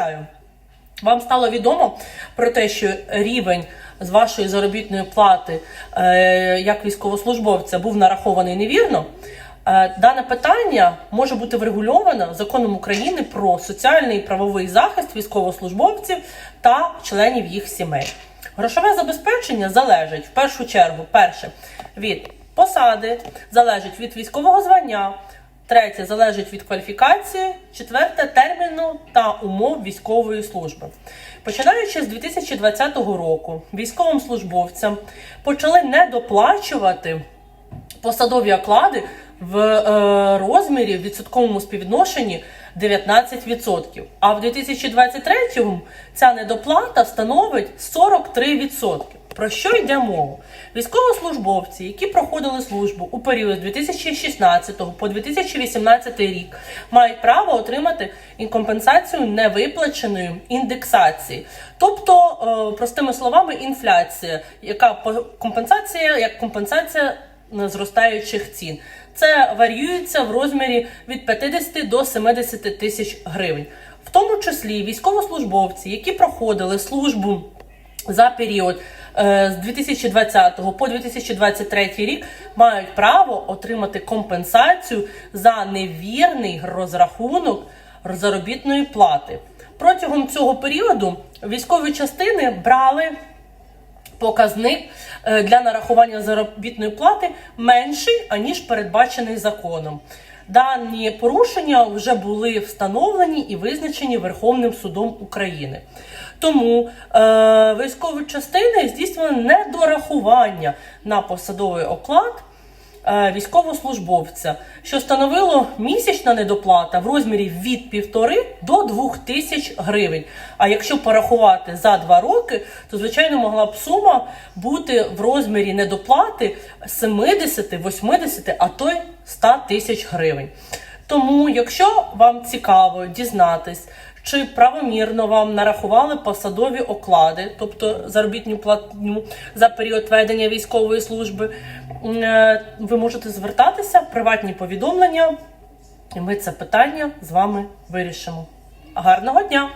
Вітаю! Вам стало відомо про те, що рівень з вашої заробітної плати е, як військовослужбовця був нарахований невірно. Е, Дане питання може бути врегульовано законом України про соціальний і правовий захист військовослужбовців та членів їх сімей. Грошове забезпечення залежить в першу чергу, перше від посади, залежить від військового звання, Третє залежить від кваліфікації, четверте терміну та умов військової служби. Починаючи з 2020 року, військовим службовцям почали недоплачувати посадові оклади в е, розмірі в відсотковому співвідношенні 19%. А в 2023 ця недоплата становить 43%. Про що йде мова? Військовослужбовці, які проходили службу у період з 2016 по 2018 рік, мають право отримати компенсацію невиплаченої індексації, тобто, е, простими словами, інфляція, яка компенсація як компенсація зростаючих цін. Це варіюється в розмірі від 50 до 70 тисяч гривень, в тому числі військовослужбовці, які проходили службу за період з 2020 по 2023 рік мають право отримати компенсацію за невірний розрахунок заробітної плати. Протягом цього періоду військові частини брали показник е, для нарахування заробітної плати менший, аніж передбачений законом. Дані порушення вже були встановлені і визначені Верховним судом України. Тому е, військові частини здійснювали недорахування на посадовий оклад е, військовослужбовця, що становило місячна недоплата в розмірі від півтори до двох тисяч гривень. А якщо порахувати за два роки, то звичайно могла б сума бути в розмірі недоплати 70, 80, а то й 100 тисяч гривень. Тому, якщо вам цікаво дізнатись, чи правомірно вам нарахували посадові оклади, тобто заробітну платню за період ведення військової служби, е, ви можете звертатися в приватні повідомлення, і ми це питання з вами вирішимо. Гарного дня!